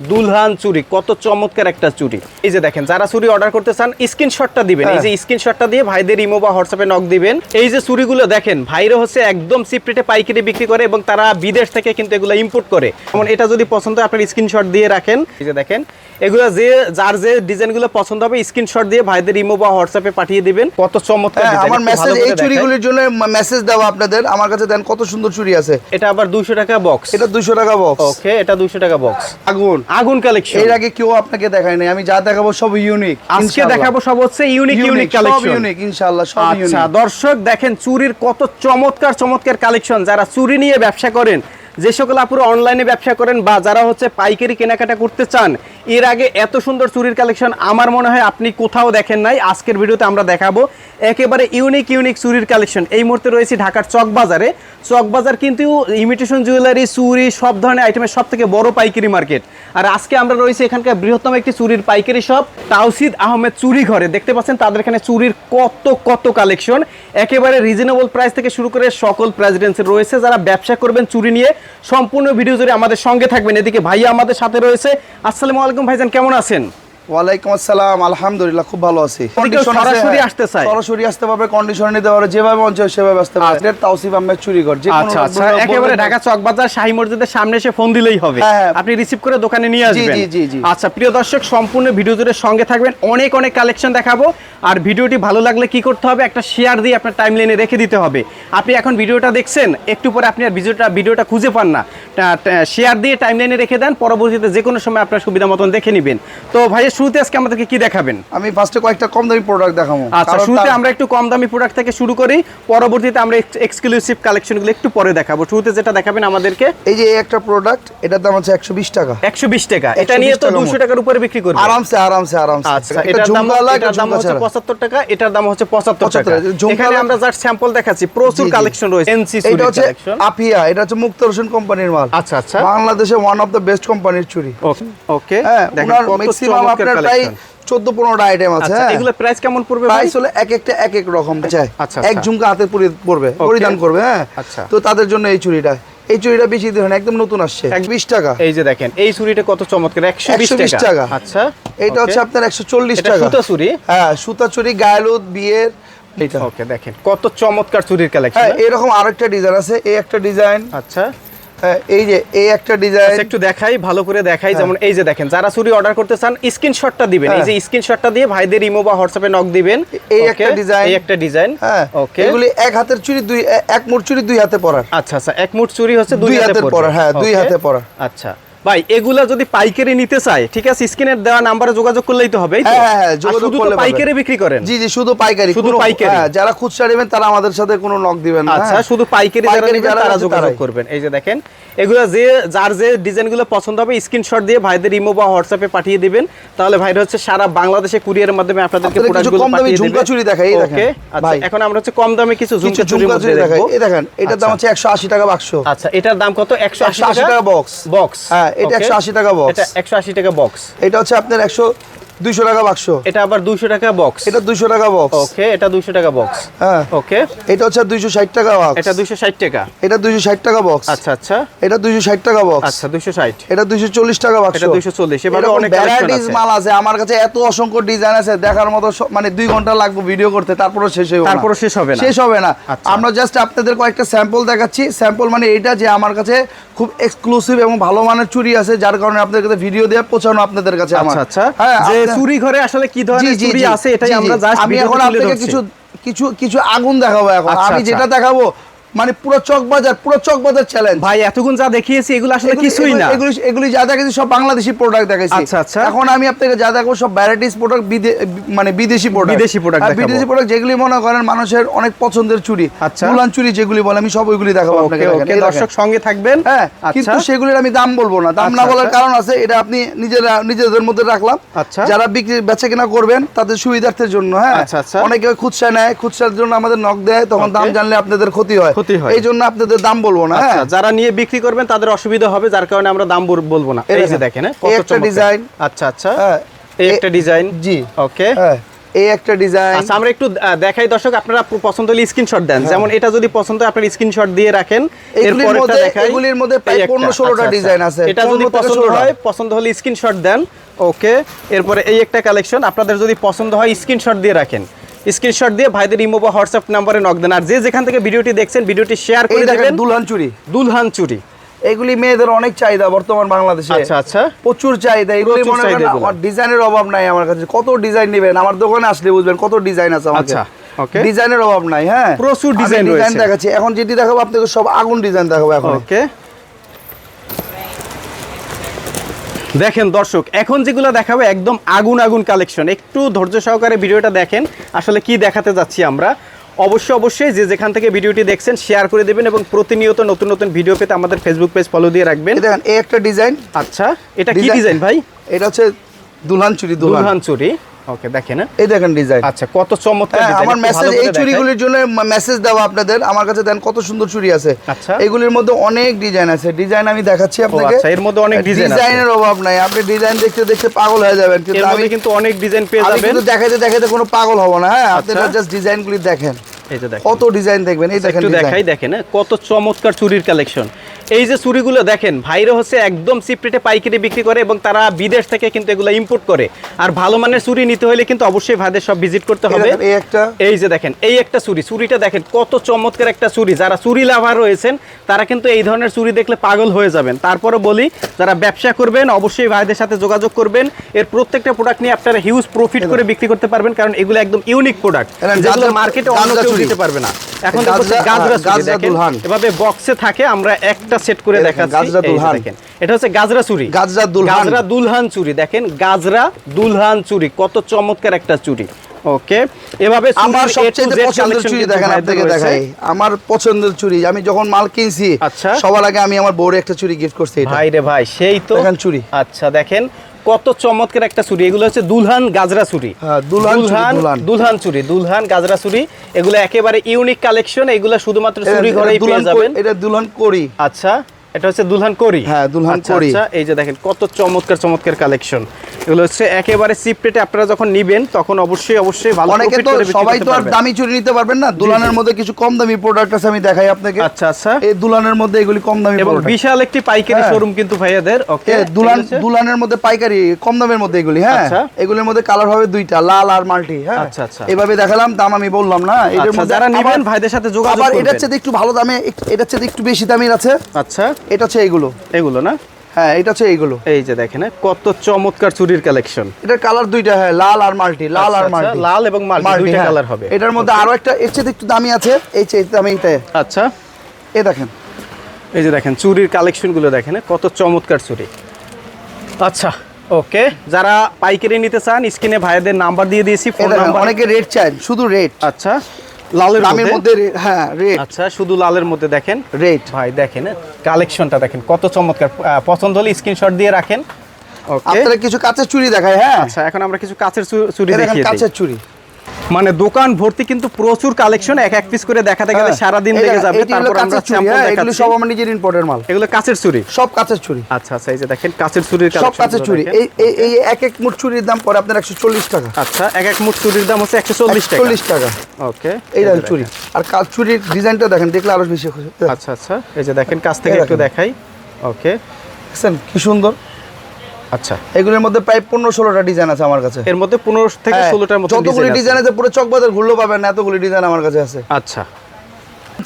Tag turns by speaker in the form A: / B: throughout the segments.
A: দুলহান চুরি কত চমৎকার একটা চুরি। এই যে দেখেন যারা চুরি অর্ডার করতে চান স্ক্রিনশটটা দিবেন। এই যে স্ক্রিনশটটা দিয়ে ভাইদের ইমো বা হোয়াটসঅ্যাপে নক দিবেন। এই যে চুরিগুলো দেখেন ভাইরা হচ্ছে একদম সিপ্রেটে পাইকারি বিক্রি করে এবং তারা বিদেশ থেকে কিন্তু এগুলো ইম্পোর্ট করে। যেমন এটা যদি পছন্দ হয় আপনার স্ক্রিনশট দিয়ে রাখেন। এই যে দেখেন এগুলো যে যার যে ডিজাইনগুলো পছন্দ হবে স্ক্রিনশট দিয়ে ভাইদের ইমো বা হোয়াটসঅ্যাপে পাঠিয়ে দিবেন। কত চমৎকার
B: হ্যাঁ, আমার মেসেজ এই। চুরিগুলির জন্য মেসেজ দাও আপনাদের। আমার কাছে দেন কত সুন্দর চুরি আছে।
A: এটা আবার দুশো টাকা বক্স
B: এটা দুশো টাকা বক্স
A: ওকে এটা দুশো টাকা বক্স
B: আগুন।
A: আগুন কালেকশন
B: এর আগে কেউ আপনাকে দেখায় নাই আমি যা দেখাবো সব ইউনিক
A: আজকে দেখাবো সব হচ্ছে ইউনিক ইউনিক কালেকশন সব
B: ইউনিক ইনশাআল্লাহ সব ইউনিক আচ্ছা
A: দর্শক দেখেন চুরির কত চমৎকার চমৎকার কালেকশন যারা চুরি নিয়ে ব্যবসা করেন যে সকল আপুরো অনলাইনে ব্যবসা করেন বা যারা হচ্ছে পাইকারি কেনাকাটা করতে চান এর আগে এত সুন্দর চুরির কালেকশন আমার মনে হয় আপনি কোথাও দেখেন নাই। আজকের ভিডিওতে আমরা দেখাবো একেবারে ইউনিক ইউনিক চুরির কালেকশন এই মুহূর্তে রয়েছে ঢাকার চকবাজারে। চকবাজার কিন্তু ইমিটেশন জুয়েলারি চুরি, সব ধরনের আইটেমের সব থেকে বড় পাইকারি মার্কেট আর আজকে আমরা রয়েছে এখানকার বৃহত্তম একটি চুরির পাইকারি শপ তাওসিদ আহমেদ চুরি ঘরে। দেখতে পাচ্ছেন তাদের এখানে চুরির কত কত কালেকশন একেবারে রিজনেবল প্রাইস থেকে শুরু করে সকল রেঞ্জের রয়েছে। যারা ব্যবসা করবেন চুরি নিয়ে, সম্পূর্ণ ভিডিও জুড়ে আমাদের সঙ্গে থাকবেন। এদিকে ভাইয়া আমাদের সাথে রয়েছে। আসসালামু আলাইকুম ভাইজান, কেমন আছেন?
B: ওয়ালাইকুম আসসালাম আলহামদুলিল্লাহ খুব ভালো আছি।
A: সরাসরি
B: হ্যাঁ।
A: আসতে?
B: সরাসরি আসতে পারবে কন্ডিশন নিতে পারবে যেভাবে মন চায় সেভাবে আসতে পারবে। এটা তাওসিফ আহমেদ চুরিঘর যে
A: আচ্ছা আচ্ছা। একেবারে ঢাকা চকবাজার শাহী মসজিদের সামনে এসে ফোন দিলেই হবে।
B: হ্যাঁ, হ্যাঁ।
A: আপনি রিসিভ করে দোকানে নিয়ে আসবেন।
B: জি, জি, জি।
A: আচ্ছা প্রিয় দর্শক সম্পূর্ণ ভিডিও জুড়ে সঙ্গে থাকবেন। অনেক অনেক কালেকশন দেখাবো। আর ভিডিওটি ভালো লাগলে কি করতে হবে? একটা শেয়ার দিয়ে আপনার টাইম লাইনে রেখে দিতে হবে। আপনি এখন ভিডিওটা দেখছেন একটু পরে আপনি আর ভিডিওটা ভিডিওটা খুঁজে পান না। শেয়ার দিয়ে টাইম লাইনে রেখে দেন। পরবর্তীতে যে কোনো সময় আপনার সুবিধা মতন দেখে নেবেন। তো ভাইয়ের শুরুতে আজকে আমাদেরকে কি দেখাবেন?
B: আমি ফার্স্টে কয়েকটা কম দামি প্রোডাক্ট দেখাবো।
A: আচ্ছা শুরুতে আমরা একটু কম দামি প্রোডাক্ট থেকে শুরু করি পরবর্তীতে আমরা এক্সক্লুসিভ কালেকশনগুলো একটু পরে দেখাবো। শুরুতে যেটা দেখাবেন আমাদেরকে
B: এই যে একটা প্রোডাক্ট এটার দাম একশো বিশ টাকা।
A: একশো বিশ টাকা। এটা নিয়ে তো
B: টাকা
A: দুশো
B: মোট।
A: টাকার উপরে বিক্রি করবে।
B: আরামসে আরামসে আরামসে।
A: আচ্ছা
B: একটা
A: এটার দাম
B: ঝুমকা লাগে,
A: এটার দাম হচ্ছে
B: ছাড়া।
A: পঁচাত্তর টাকা এটার দাম হচ্ছে পঁচাত্তর টাকা। এখানে আমরা জাস্ট স্যাম্পল দেখাচ্ছি। প্রচুর। কালেকশন রয়েছে। এনসি
B: এটা হচ্ছে আপিয়া এটা হচ্ছে মুক্ত রোশন কোম্পানির মাল।
A: আচ্ছা আচ্ছা।
B: বাংলাদেশে ওয়ান অফ দ্য বেস্ট কোম্পানির চুরি।
A: ওকে
B: হ্যাঁ
A: দেখেন কত
B: ম্যাক্সিমাম প্রায় চোদ্দ পনেরোটা আইটেম আছে
A: আচ্ছা
B: হ্যাঁ।
A: এগুলো প্রাইস কেমন পড়বে
B: প্রাইস হলো এক একটা এক এক রকম চাই।
A: আচ্ছা,
B: এক
A: আচ্ছা।
B: ঝুমকা হাতে পরবে পরিধান করবে হ্যাঁ। তো তাদের জন্য এই চুড়িটা। এই চুড়িটা বেশি একদম নতুন আসছে এক বিশ টাকা।
A: এই যে দেখেন এই চুরিটা কত চমৎকার একশো বিশ টাকা। আচ্ছা okay।
B: হচ্ছে আপনার একশো চল্লিশ টাকা।
A: সুতা চুরি
B: হ্যাঁ সুতা চুরি গায়লুদ বিয়ের
A: ওকে দেখেন কত চমৎকার চুরির কালেকশন
B: হ্যাঁ এরকম আরেকটা ডিজাইন আছে এই একটা ডিজাইন
A: আচ্ছা।
B: এই যে এই একটা ডিজাইন
A: আচ্ছা, একটু দেখাই ভালো করে দেখাই। যেমন এই যে দেখেন যারা চুরি অর্ডার করতে চান স্ক্রিনশটটা দিবেন। এই যে স্ক্রিনশটটা দিয়ে ভাইদের ইমো বা হোয়াটসঅ্যাপে নক দিবেন।
B: এই একটা ডিজাইন
A: এই একটা ডিজাইন
B: হ্যাঁ।
A: ওকে
B: এগুলি এক হাতের চুরি দুই এক মুঠ চুরি দুই হাতে পরার।
A: আচ্ছা আচ্ছা এক মুঠ চুরি হচ্ছে দুই
B: দুই
A: হাতে
B: পরার। হ্যাঁ, দুই হাতে পরার।
A: আচ্ছা। ভাই এগুলা যদি পাইকারি নিতে চায় ঠিক আছে স্ক্রিনের দেওয়া নাম্বারে যোগাযোগ করলেই তো হবে?
B: হ্যাঁ, হ্যাঁ, হ্যাঁ, যোগাযোগ করলে
A: পাইকারি বিক্রি করেন
B: জি জি শুধু পাইকারি
A: শুধু পাইকারি।
B: হ্যাঁ, যারা খুচরা নেবেন তারা আমাদের সাথে কোনো নক দিবেন না
A: আচ্ছা
B: হ্যাঁ।
A: শুধু পাইকারি যারা নেবেন তারা যোগাযোগ করবেন এই যে দেখেন এগুলো যে যার যে ডিজাইনগুলো পছন্দ হবে স্ক্রিনশট দিয়ে ভাইদের ইমো বা হোয়াটসঅ্যাপে পাঠিয়ে দিবেন। তাহলে ভাইরা হচ্ছে সারা বাংলাদেশে কুরিয়ারের মাধ্যমে আপনাদেরকে প্রোডাক্টগুলো
B: কম দামি ঝুমকা চুড়ি দেখাই, এই দেখেন।
A: আচ্ছা। এখন আমরা হচ্ছে কম দামে কিছু ঝুমকা চুরির মধ্যে
B: চুরি দেখাই। এই দেখেন এটার দাম
A: আচ্ছা।
B: হচ্ছে একশো আশি টাকা বাক্স।
A: আচ্ছা এটার দাম কত? একশো আশি
B: 180 টাকা? বক্স
A: বক্স
B: হ্যাঁ, এটা 180 টাকা বক্স
A: এটা একশো আশি টাকা বক্স
B: এটা হচ্ছে আপনার একশো দুইশো টাকা বাক্স।
A: এটা আবার দুইশো টাকা বক্স
B: এটা দুইশো টাকা বক্স
A: ওকে এটা দুইশো টাকা বক্স
B: হ্যাঁ।
A: ওকে
B: এটা হচ্ছে দুইশো ষাট টাকা বক্স
A: এটা দুইশো ষাট টাকা।
B: এটা দুইশো ষাট টাকা বক্স
A: আচ্ছা আচ্ছা।
B: এটা দুইশো ষাট টাকা বক্স
A: আচ্ছা দুইশো ষাট।
B: এটা দুইশো চল্লিশ টাকা বাক্স।
A: এটা 240 এভাবে
B: এরকম
A: অনেক আছে।
B: মাল আছে। আমার কাছে এত অসংখ্য ডিজাইন আছে। দেখার মতো মানে দুই ঘণ্টা লাগবে ভিডিও করতে। তারপরে শেষ হবে
A: তারপরে শেষ হবে না।
B: শেষ হবে না।
A: আচ্ছা।
B: আমরা জাস্ট আপনাদের কয়েকটা স্যাম্পল দেখাচ্ছি। স্যাম্পল মানে এটা যে আমার কাছে খুব এক্সক্লুসিভ এবং ভালো মানের চুরি আছে যার কারণে আপনাদের কাছে ভিডিও দিয়ে পৌঁছানো আপনাদের কাছে আমার।
A: আচ্ছা আচ্ছা।
B: হ্যাঁ
A: চুরি ঘরে আসলে কি ধরনের চুরি আছে এটাই। আমরা জাস্ট
B: আমি এখন আপনাকে কিছু কিছু কিছু আগুন দেখাবো এখন
A: আচ্ছা,
B: আমি
A: আচ্ছা।
B: যেটা দেখাবো মানে পুরো চক বাজার পুরো চকবাজার চ্যালেঞ্জ
A: ভাই এতক্ষণ যা দেখিয়েছি এগুলো আসলে কিছুই না
B: এগুলি এগুলি যা দেখাচ্ছি সব বাংলাদেশি প্রোডাক্ট দেখাইছি
A: আচ্ছা, আচ্ছা।
B: এখন আমি আপনাকে যা দেখাবো সব ভ্যারাইটিস প্রোডাক্ট মানে বিদেশি প্রোডাক্ট
A: বিদেশি দেখাবো।
B: বিদেশি প্রোডাক্ট যেগুলি মনে করেন মানুষের অনেক পছন্দের চুরি
A: আচ্ছা।
B: মুলান চুরি যেগুলি বলে আমি সব ওইগুলি দেখাবো আপনাকে।
A: দর্শক সঙ্গে থাকবেন
B: হ্যাঁ
A: আচ্ছা
B: কিন্তু সেগুলির আমি দাম বলব না দাম
A: আচ্ছা,
B: না বলার
A: আচ্ছা।
B: কারণ আছে এটা আপনি নিজেরা নিজেদের মধ্যে রাখলাম
A: আচ্ছা।
B: যারা বিক্রি বেচা কিনা করবেন তাদের সুবিধার্থের জন্য হ্যাঁ
A: আচ্ছা, আচ্ছা।
B: অনেকে খুচরা নেয় খুচরার জন্য আমাদের নক দেয় তখন দাম জানলে আপনাদের ক্ষতি হয়
A: ক্ষতি হয়।
B: এই জন্য আপনাদের দাম বলব না
A: আচ্ছা
B: হ্যাঁ?
A: যারা নিয়ে বিক্রি করবেন তাদের অসুবিধা হবে যার কারণে আমরা দাম বলব না।
B: এই
A: যে
B: দেখেন,
A: হ্যাঁ,
B: একটা design।
A: আচ্ছা আচ্ছা।
B: হ্যাঁ।
A: এই একটা ডিজাইন।
B: জি।
A: ওকে।
B: এই একটা ডিজাইন।
A: আচ্ছা আমরা একটু দেখাই দর্শক আপনারা পছন্দ হলে স্ক্রিনশট দেন। যেমন এটা যদি পছন্দ হয় আপনার স্ক্রিনশট দিয়ে রাখেন। এরপরেরটা
B: মধ্যে-
A: দেখাই।
B: এগুলির মধ্যে প্রায় 15 ষোলোটা
A: আচ্ছা, আচ্ছা।
B: ডিজাইন আছে।
A: এটা যদি পছন্দ
B: 16টা।
A: হয় পছন্দ হলে স্ক্রিনশট দেন। ওকে। এরপরে এই একটা কালেকশন আপনাদের যদি পছন্দ হয় স্ক্রিনশট দিয়ে রাখেন। স্ক্রিনশট দিয়ে ভাইদের ইমো বা হোয়াটসঅ্যাপ নাম্বারে নক দেন। আর যে যেখান থেকে ভিডিওটি দেখছেন ভিডিওটি শেয়ার করে দেবেন।
B: দুলহান চুরি।
A: দুলহান চুরি।
B: এগুলি মেয়েদের অনেক চাহিদা বর্তমান বাংলাদেশে।
A: আচ্ছা আচ্ছা।
B: প্রচুর চাহিদা। এগুলি মনে করেন আমার ডিজাইনের অভাব নাই আমার কাছে। কত ডিজাইন নেবেন? আমার দোকানে আসলে বুঝবেন কত ডিজাইন আছে আমার
A: আচ্ছা, okay.
B: ডিজাইনের অভাব নাই হ্যাঁ?
A: প্রচুর
B: ডিজাইন। দেখাচ্ছি। এখন যেটি দেখাবো আপনাকে সব আগুন ডিজাইন দেখাবো এখন
A: ওকে দেখেন দর্শক এখন যেগুলো দেখাবো একদম আগুন আগুন কালেকশন একটু ধৈর্য সহকারে ভিডিওটা দেখেন আসলে কি দেখাতে যাচ্ছি আমরা। অবশ্যই অবশ্যই যে যেখান থেকে ভিডিওটি দেখছেন শেয়ার করে দেবেন এবং প্রতিনিয়ত নতুন নতুন ভিডিও পেতে আমাদের ফেসবুক পেজ ফলো দিয়ে রাখবেন।
B: দেখেন এই একটা ডিজাইন
A: আচ্ছা এটা কি ডিজাইন ভাই?
B: এটা হচ্ছে দুলহান চুরি দুলহান
A: চুরি ওকে দেখেন?
B: এই দেখেন ডিজাইন
A: আচ্ছা কত চমৎকার
B: হ্যাঁ, আমার মেসেজ এই
A: দেখাই।
B: চুরিগুলির জন্য মেসেজ দেওয়া আপনাদের। আমার কাছে দেন কত সুন্দর চুরি আছে।
A: আচ্ছা।
B: এগুলির মধ্যে অনেক ডিজাইন আছে। ডিজাইন আমি দেখাচ্ছি আপনাকে।
A: আচ্ছা, এর মধ্যে অনেক আছে।
B: ডিজাইনের অভাব নাই। আপনি ডিজাইন দেখতে দেখতে পাগল হয়ে যাবেন। কিন্তু আমি
A: কিন্তু অনেক ডিজাইন পেয়ে
B: আমি
A: যাবেন।
B: কিন্তু দেখাইতে দেখাইতে কোনো পাগল হব না হ্যাঁ? আপনারা
A: আচ্ছা।
B: জাস্ট ডিজাইনগুলি দেখেন।
A: দেখেন।
B: কত ডিজাইন দেখবেন। এই দেখেন
A: একটু দেখাই দেখেন হ্যাঁ, কত চমৎকার চুরির কালেকশন এই যে চুরিগুলো দেখেন ভাইরা হচ্ছে একদম সিপ্রেটে পাইকারি বিক্রি করে এবং তারা বিদেশ থেকে কিন্তু এগুলো ইম্পোর্ট করে। আর ভালো মানের চুরি নিতে হলে কিন্তু অবশ্যই ভাইদের সব ভিজিট করতে হবে।
B: এই একটা।
A: এই যে দেখেন এই একটা চুরি চুরিটা দেখেন কত চমৎকার একটা চুরি যারা চুরি লাভার রয়েছেন তারা কিন্তু এই ধরনের চুরি দেখলে পাগল হয়ে যাবেন। তারপরে বলি যারা ব্যবসা করবেন অবশ্যই ভাইদের সাথে যোগাযোগ করবেন। এর প্রত্যেকটা প্রোডাক্ট নিয়ে আপনারা হিউজ প্রফিট করে বিক্রি করতে পারবেন কারণ এগুলো একদম ইউনিক প্রোডাক্ট যেগুলো মার্কেটে অন্য কেউ দিতে পারবে না। এখন
B: গাজরা-।
A: এভাবে বক্সে থাকে আমরা একটা সেট করে দেখাচ্ছি
B: গাজরা দুলহান।
A: দেখেন এটা হচ্ছে গাজরা চুরি
B: গাজরা দুলহান।
A: গাজরা দুলহান চুরি দেখেন গাজরা দুলহান চুরি কত চমৎকার একটা চুরি ওকে এভাবে
B: আমার সবচেয়ে পছন্দের চুরি দেখেন আপনাকে দেখাই আমার পছন্দের চুরি আমি যখন মাল কিনছি
A: আচ্ছা।
B: সবার আগে আমি আমার বউরে একটা চুরি গিফট করছি
A: ভাই রে ভাই সেই তো
B: দেখেন চুরি।
A: আচ্ছা দেখেন কত চমৎকার একটা চুরি এগুলো হচ্ছে দুলহান গাজরা চুরি
B: হ্যাঁ, দুলহান চুরি,
A: দুলহান চুরি দুলহান গাজরা চুরি এগুলো একেবারে ইউনিক কালেকশন এগুলো শুধুমাত্র চুরি ঘরেই পেয়ে যাবেন।
B: এটা দুলহান করি
A: আচ্ছা। এটা হচ্ছে দুলহান করি।
B: হ্যাঁ, দুলহান
A: আচ্ছা,
B: করি।
A: আচ্ছা, এই যে দেখেন কত চমৎকার চমৎকার কালেকশন এগুলো হচ্ছে একেবারে চিপ রেটে আপনারা যখন নিবেন তখন অবশ্যই অবশ্যই ভালো
B: অনেকে তো সবাই তো আর দামি চুরি নিতে পারবেন না। দুলানের মধ্যে কিছু কম দামি প্রোডাক্ট আছে আমি দেখাই আপনাকে।
A: আচ্ছা আচ্ছা।
B: এই দুলানের মধ্যে এগুলি কম দামি
A: এবং বিশাল একটি পাইকারি
B: হ্যাঁ।
A: শোরুম কিন্তু ভাইয়াদের। ওকে
B: এ, দুলান দুলানের মধ্যে পাইকারি কম দামের মধ্যে এগুলি হ্যাঁ।
A: আচ্ছা।
B: এগুলির মধ্যে কালার হবে দুইটা লাল আর মাল্টি হ্যাঁ।
A: আচ্ছা, আচ্ছা।
B: এভাবে দেখালাম দাম আমি বললাম না। এটার মধ্যে
A: যারা নিবেন ভাইদের সাথে যোগাযোগ
B: আবার এটার
A: করবেন।
B: চেয়ে একটু ভালো দামে এটার চেয়ে একটু বেশি দামের আছে।
A: আচ্ছা।
B: এটা হচ্ছে এইগুলো।
A: এগুলো না?
B: হ্যাঁ এটা হচ্ছে এইগুলো।
A: এই যে দেখেন হ্যাঁ, কত চমৎকার চুরির কালেকশন।
B: এটার কালার দুইটা হ্যাঁ লাল আর মাল্টি লাল আর মাল্টি।
A: আচ্ছা, লাল এবং মাল্টি
B: মাল্টি,
A: দুইটা
B: হ্যাঁ।
A: কালার হবে।
B: এটার মধ্যে আরও একটা এর চেয়ে একটু দামি আছে এই চেয়ে দামি এইটা
A: আচ্ছা।
B: এ দেখেন।
A: এই যে দেখেন চুরির কালেকশনগুলো দেখেন হ্যাঁ, কত চমৎকার চুরি। আচ্ছা ওকে। যারা পাইকারি নিতে চান স্ক্রিনে ভাইদের নাম্বার দিয়ে দিয়েছি ফোন নাম্বার।
B: অনেকে রেড চান শুধু রেড
A: আচ্ছা। লালের
B: দামের
A: মধ্যে?
B: হ্যাঁ রেড।
A: আচ্ছা শুধু লালের মধ্যে দেখেন?
B: রেড।
A: ভাই দেখেন কালেকশনটা দেখেন কত চমৎকার। পছন্দ হলে স্ক্রিনশট দিয়ে রাখেন। ওকে
B: আপনারা কিছু কাঁচের চুড়ি দেখায় হ্যাঁ?
A: আচ্ছা এখন আমরা কিছু কাঁচের
B: চুড়ি
A: দেখিয়ে
B: কাঁচের চুড়ি।
A: মানে দোকান ভর্তি কিন্তু প্রচুর কালেকশন এক এক পিস করে দেখাতে গেলে
B: হ্যাঁ।
A: সারা দিন লেগে যাবে। তারপর আমরা স্যাম্পল
B: হ্যাঁ, এগুলো
A: দেখাচ্ছি
B: সব আমার নিজের ইম্পোর্টের মাল।
A: এগুলো কাচের চুরি?
B: সব কাঁচের চুড়ি
A: আচ্ছা আচ্ছা এই যে দেখেন কাচের চুরির
B: সব কাঁচের
A: দেখেন।
B: এই এই এই এক এক মুঠ চুরির দাম পড়ে আপনার একশো চল্লিশ টাকা।
A: আচ্ছা এক এক মুঠ চুরির দাম হচ্ছে একশো চল্লিশ টাকা।
B: চল্লিশ টাকা।
A: ওকে
B: এই দেখেন। চুড়ি আর কাজ চুরির ডিজাইনটা দেখেন দেখলে আরও বেশি খুশি।
A: আচ্ছা আচ্ছা এই যে দেখেন কাছ থেকে একটু দেখাই। ওকে
B: দেখছেন কি সুন্দর।
A: আচ্ছা।
B: এগুলোর মধ্যে প্রায় পনেরো ষোলোটা ডিজাইন আছে আমার কাছে।
A: এর মধ্যে পনেরো থেকে
B: হ্যাঁ,
A: ষোলোটার মতো
B: যতগুলি
A: ডিজাইন
B: আছে। পুরো চকবাজার ঘুরলেও পাবেন এতগুলি ডিজাইন আমার কাছে আছে।
A: আচ্ছা।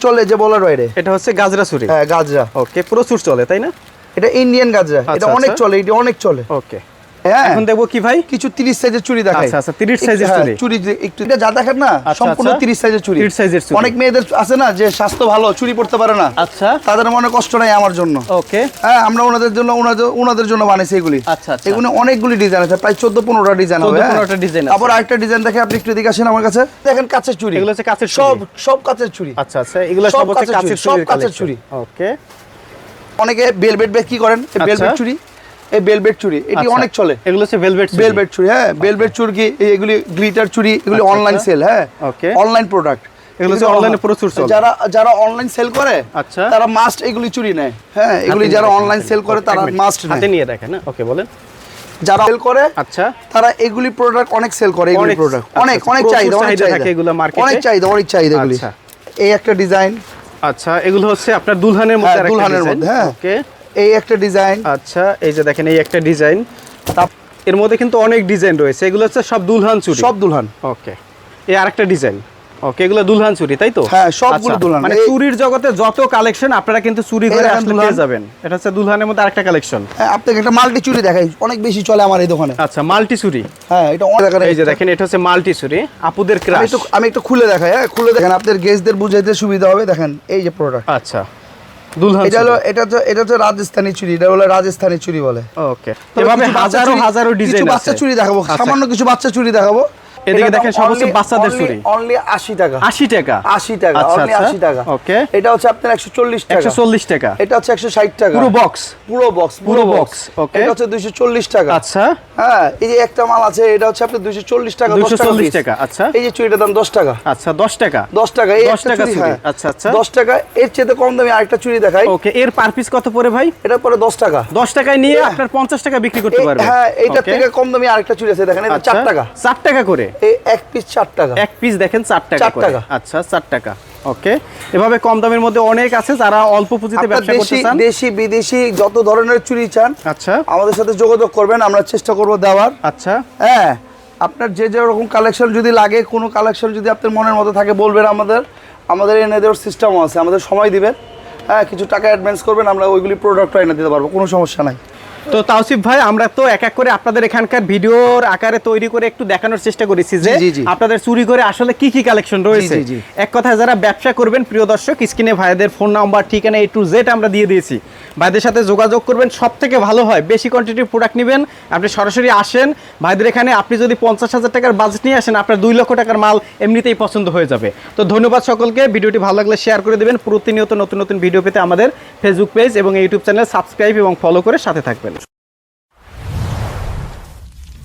B: চলে যে বলার বাইরে
A: এটা হচ্ছে গাজরা চুরি
B: হ্যাঁ গাজরা।
A: ওকে প্রচুর চলে তাই না?
B: এটা ইন্ডিয়ান গাজরা। এটা
A: আচ্ছা,
B: অনেক
A: আচ্ছা।
B: চলে এটা অনেক চলে।
A: ওকে। এখন দেখব কি ভাই?
B: কিছু 30 সাইজের চুড়ি দেখাই।
A: আচ্ছা, আচ্ছা, 30 সাইজের
B: হ্যাঁ,
A: চুড়ি।
B: চুড়ি একটু এটা যা দেখেন না
A: আচ্ছা,
B: সম্পূর্ণ
A: আচ্ছা।
B: 30 সাইজের চুড়ি।
A: 30 সাইজের চুড়ি।
B: অনেক মেয়েদের আছে না যে স্বাস্থ্য ভালো চুড়ি পড়তে পারে না।
A: আচ্ছা।
B: তাদের মনে কষ্ট নাই আমার জন্য।
A: ওকে।
B: হ্যাঁ আমরা ওনাদের জন্য ওনাদের ওনাদের জন্য বানাইছি এগুলি।
A: আচ্ছা, আচ্ছা।
B: এগুলো অনেকগুলি ডিজাইন আছে প্রায় 14 15টা ডিজাইন হবে
A: 14
B: হ্যাঁ।
A: 15টা ডিজাইন।
B: তারপর আরেকটা ডিজাইন দেখে আপনি একটু এদিকে আসেন আমার কাছে। দেখেন কাচের চুড়ি।
A: এগুলো হচ্ছে কাচের
B: সব সব কাচের চুড়ি।
A: আচ্ছা আচ্ছা এগুলো
B: সব
A: হচ্ছে
B: কাচের
A: কাচের
B: চুড়ি, সব কাচের চুড়ি।
A: ওকে।
B: অনেকে বেলভেট ব্যাগ কি করেন?
A: আচ্ছা।
B: বেলভেট চুড়ি। এই বেলভেট চুড়ি এটি
A: আচ্ছা,
B: অনেক চলে।
A: এগুলো হচ্ছে ভেলভেট
B: বেলভেট চুড়ি হ্যাঁ বেলভেট চুড়ি এগুলি গ্লিটার চুড়ি এগুলি
A: আচ্ছা,
B: অনলাইন
A: আচ্ছা।
B: সেল হ্যাঁ।
A: Okay.
B: অনলাইন প্রোডাক্ট
A: এগুলো হচ্ছে এ প্রচুর চলে।
B: যারা যারা অনলাইন সেল করে
A: আচ্ছা।
B: তারা মাস্ট এগুলি চুরি নেয়। হ্যাঁ এগুলি যারা অনলাইন সেল করে তারা মাস্ট
A: হাতে নিয়ে। দেখেন ওকে বলেন।
B: যারা সেল করে
A: আচ্ছা।
B: তারা এগুলি প্রোডাক্ট অনেক সেল করে এগুলি প্রোডাক্ট
A: আচ্ছা,
B: অনেক
A: আচ্ছা,
B: অনেক চাহিদা অনেক
A: চাহিদা এগুলো market-এ।
B: অনেক চাহিদা অনেক চাহিদা এগুলি।
A: আচ্ছা।
B: এই একটা ডিজাইন
A: আচ্ছা এগুলো হচ্ছে আপনার দুলহানের মধ্যে
B: হ্যাঁ, দুলহানের মধ্যে, হ্যাঁ।
A: ওকে।
B: এই একটা ডিজাইন।
A: আচ্ছা এই যে দেখেন এই একটা ডিজাইন। এর মধ্যে কিন্তু অনেক ডিজাইন রয়েছে। এগুলো হচ্ছে সব দুলহান চুড়ি
B: সব দুলহান।
A: ওকে। এই আরেকটা ডিজাইন। ওকে এগুলো দুলহান চুরি তাই তো?
B: হ্যাঁ, সবগুলো
A: আচ্ছা,
B: দুলহান।
A: মানে চুরির জগতে যত কালেকশন আপনারা কিন্তু চুরি করে আসলে পেয়ে যাবেন। এটা হচ্ছে দুলহানের মধ্যে আরেকটা কালেকশন।
B: হ্যাঁ, আপনাকে একটা মাল্টি চুরি দেখাই। অনেক বেশি চলে আমার এই দোকানে।
A: আচ্ছা মাল্টি চুরি।
B: হ্যাঁ এটা অনেক
A: এই যে দেখেন এটা হচ্ছে মাল্টি চুরি। আপুদের
B: আমি
A: ক্রাশ
B: আমি একটু খুলে দেখাই হ্যাঁ খুলে দেখেন আপনাদের গেস্টদের বুঝাইতে সুবিধা হবে। দেখেন এই যে প্রোডাক্ট
A: আচ্ছা।
B: এটা হলো এটা তো এটা তো রাজস্থানী চুরি এটা হলো রাজস্থানি চুরি বলে।
A: ওকে এভাবে
B: বাচ্চা
A: হাজারো হাজারো ডিজাইন
B: কিছু
A: আছে।
B: বাচ্চা চুরি দেখাবো।
A: আচ্ছা।
B: সামান্য কিছু বাচ্চা চুরি দেখাবো।
A: এদিকে দেখেন বাচ্চাদের চুরি।
B: অনলি আশি টাকা।
A: 80 টাকা?
B: আশি টাকা
A: আচ্ছা,
B: অনলি
A: আচ্ছা।
B: আশি টাকা।
A: ওকে
B: এটা হচ্ছে আপনার একশো চল্লিশ টাকা।
A: 140 টাকা।
B: এটা হচ্ছে একশো ষাট টাকা।
A: পুরো বক্স
B: পুরো বক্স
A: পুরো
B: বক্স
A: okay.
B: এটা হচ্ছে দুইশো চল্লিশ টাকা।
A: আচ্ছা।
B: হ্যাঁ এই যে একটা মাল আছে এটা হচ্ছে আপনার দুইশো চল্লিশ টাকা দশ টাকা
A: 240 টাকা, আচ্ছা।
B: এই যে চুরিটার দাম দশ টাকা।
A: আচ্ছা 10 টাকা।
B: দশ টাকা এই
A: 10 টাকা
B: চুরি হ্যাঁ।
A: আচ্ছা, আচ্ছা।
B: দশ টাকা এর চেয়ে কম দামে আরেকটা চুরি দেখাই।
A: ওকে এর পার পিস কত পড়ে ভাই?
B: এটা পরে দশ টাকা।
A: 10 টাকায় নিয়ে আপনার 50 টাকা বিক্রি করতে পারবেন।
B: হ্যাঁ এইটার থেকে কম দামে আরেকটা চুরি আছে। দেখেন এটা
A: আচ্ছা,
B: চার টাকা।
A: 4 টাকা করে?
B: এই এক পিস চার টাকা।
A: এক পিস দেখেন 4 টাকা
B: চার টাকা।
A: আচ্ছা 4 টাকা। ওকে। এভাবে কম দামের মধ্যে অনেক আছে যারা অল্প পুঁজিতে ব্যবসা করতে চান।
B: দেশি বিদেশি যত ধরনের চুরি চান
A: আচ্ছা।
B: আমাদের সাথে যোগাযোগ করবেন আমরা চেষ্টা করব দেওয়ার।
A: আচ্ছা।
B: হ্যাঁ আপনার যে যে রকম কালেকশন যদি লাগে কোনো কালেকশন যদি আপনার মনের মতো থাকে বলবেন আমাদের। আমাদের এনে দেওয়ার সিস্টেমও আছে আমাদের সময় দিবেন। হ্যাঁ কিছু টাকা অ্যাডভান্স করবেন আমরা ওইগুলি প্রোডাক্ট এনে দিতে পারব কোনো সমস্যা নাই।
A: তো তাওসিফ ভাই আমরা তো এক এক করে আপনাদের এখানকার ভিডিওর আকারে তৈরি করে একটু দেখানোর চেষ্টা করেছি যে। আপনাদের চুরি করে আসলে কি কি কালেকশন রয়েছে। এক কথায় যারা ব্যবসা করবেন প্রিয় দর্শক স্ক্রিনে ভাইদের ফোন নাম্বার ঠিকানা এ টু জেড আমরা দিয়ে দিয়েছি। ভাইদের সাথে যোগাযোগ করবেন সব থেকে ভালো হয় বেশি কোয়ান্টিটির প্রোডাক্ট নেবেন আপনি সরাসরি আসেন। ভাইদের এখানে আপনি যদি পঞ্চাশ হাজার টাকার বাজেট নিয়ে আসেন আপনার দুই লক্ষ টাকার মাল এমনিতেই পছন্দ হয়ে যাবে। তো ধন্যবাদ সকলকে ভিডিওটি ভালো লাগলে শেয়ার করে দেবেন। প্রতিনিয়ত নতুন নতুন ভিডিও পেতে আমাদের ফেসবুক পেজ এবং ইউটিউব চ্যানেল সাবস্ক্রাইব এবং ফলো করে সাথে থাকবেন।